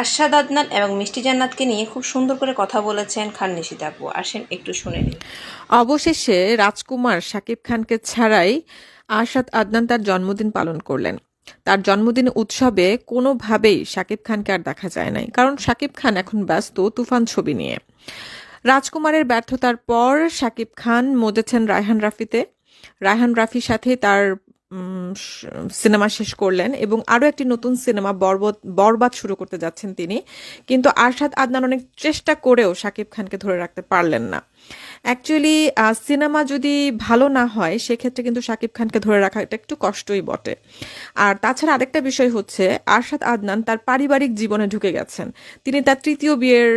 আরশাদ আদনান এবং মিষ্টি জান্নাতকে নিয়ে খুব সুন্দর করে কথা বলেছেন খান নিশিত আপু। আসেন, একটু শুনে নিন। অবশেষে রাজকুমার শাকিব খানকে ছাড়াই আরশাদ আদনান তার জন্মদিন পালন করলেন। তার জন্মদিন উৎসবে কোনোভাবেই শাকিব খানকে আর দেখা যায় নাই, কারণ শাকিব খান এখন ব্যস্ত, তুফান ছবি নিয়ে। রাজকুমারের ব্যর্থতার পর শাকিব খান মজেছেন রায়হান রাফিতে। রায়হান রাফির সাথে তার সিনেমা শেষ করলেন এবং আরও একটি নতুন সিনেমা বরবাদ শুরু করতে যাচ্ছেন তিনি। কিন্তু আরশাদ আদনান অনেক চেষ্টা করেও শাকিব খানকে ধরে রাখতে পারলেন না। অ্যাকচুয়ালি সিনেমা যদি ভালো না হয়, সেক্ষেত্রে কিন্তু শাকিব খানকে ধরে রাখা এটা একটু কষ্টই বটে। আর তাছাড়া আরেকটা বিষয় হচ্ছে, আরশাদ আদনান তার পারিবারিক জীবনে ঢুকে গেছেন। তিনি তার তৃতীয় বিয়ের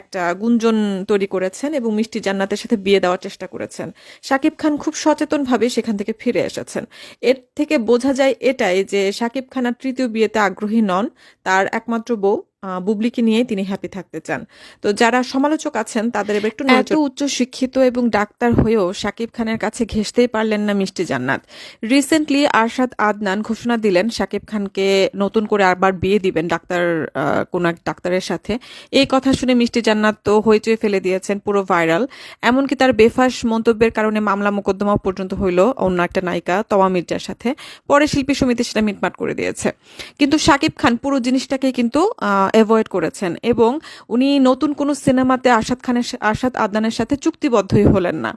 একটা গুঞ্জন তৈরি করেছেন এবং মিষ্টি জান্নাতের সাথে বিয়ে দেওয়ার চেষ্টা করেছেন। শাকিব খান খুব সচেতনভাবে সেখান থেকে ফিরে এসেছেন। এর থেকে বোঝা যায় এটাই যে শাকিব খান আর তৃতীয় বিয়েতে আগ্রহী নন, তার একমাত্র বউ বুবলিকে নিয়েই তিনি হ্যাপি থাকতে চান। তো যারা সমালোচক আছেন, তাদের এবার একটু এত উচ্চ শিক্ষিত এবং ডাক্তার হয়েও শাকিব খানের কাছে ঘেঁষতেই পারলেন না মিষ্টি জান্নাত। রিসেন্টলি আরশাদ আদনান ঘোষণা দিলেন, শাকিব খানকে নতুন করে আবার বিয়ে দিবেন ডাক্তার কোন এক ডাক্তারের সাথে। এই কথা শুনে মিষ্টি জান্নাত তো হইচই ফেলে দিয়েছেন পুরো ভাইরাল। এমনকি তার বেফাস মন্তব্যের কারণে মামলা মোকদ্দমা পর্যন্ত হইল অন্য একটা নায়িকা তওয়া মির্জার সাথে। পরে শিল্পী সমিতি সেটা মিটমাট করে দিয়েছে। কিন্তু শাকিব খান পুরো জিনিসটাকে কিন্তু অ্যাভয়েড করেছেন এবং উনি নতুন কোনো সিনেমাতে আসাদ খানের আসাদ আদানের সাথে চুক্তিবদ্ধই হলেন না।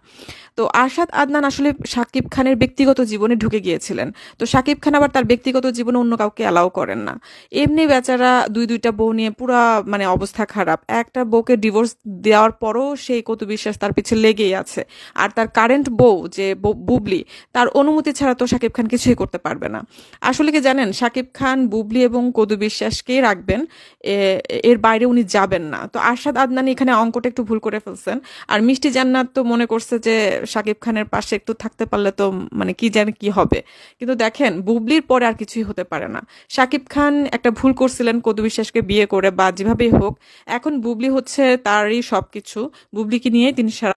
তো আরশাদ আদনান আসলে শাকিব খানের ব্যক্তিগত জীবনে ঢুকে গিয়েছিলেন। তো শাকিব খান আবার তার ব্যক্তিগত জীবনে অন্য কাউকে অ্যালাউ করেন না। এমনি বেচারা দুই, দুইটা বউ নিয়ে পুরা মানে অবস্থা খারাপ। একটা বউকে ডিভোর্স দেওয়ার পরও সেই কতু বিশ্বাস তার পিছে লেগেই আছে। আর তার কারেন্ট বউ, যে বুবলি, তার অনুমতি ছাড়া তো সাকিব খান কিছুই করতে পারবে না। আসলে কি জানেন, শাকিব খান, বুবলি এবং কদু বিশ্বাসকেই রাখবেন এর বাইরে উনি যাবেন না। তো আরশাদ আদনানি এখানে অঙ্কটা একটু ভুল করে ফেলছেন। আর মিষ্টি জান্নাত তো মনে করছে যে শাকিব খানের পাশে একটু থাকতে পারলে তো মানে কি জানে কি হবে। কিন্তু দেখেন, বুবলির পরে আর কিছুই হতে পারে না। শাকিব খান একটা ভুল করছিলেন কদু বিশ্বাসকে বিয়ে করে বা যেভাবেই হোক, এখন বুবলি হচ্ছে তারই সব কিছু বুবলিকে নিয়েই তিনি সারা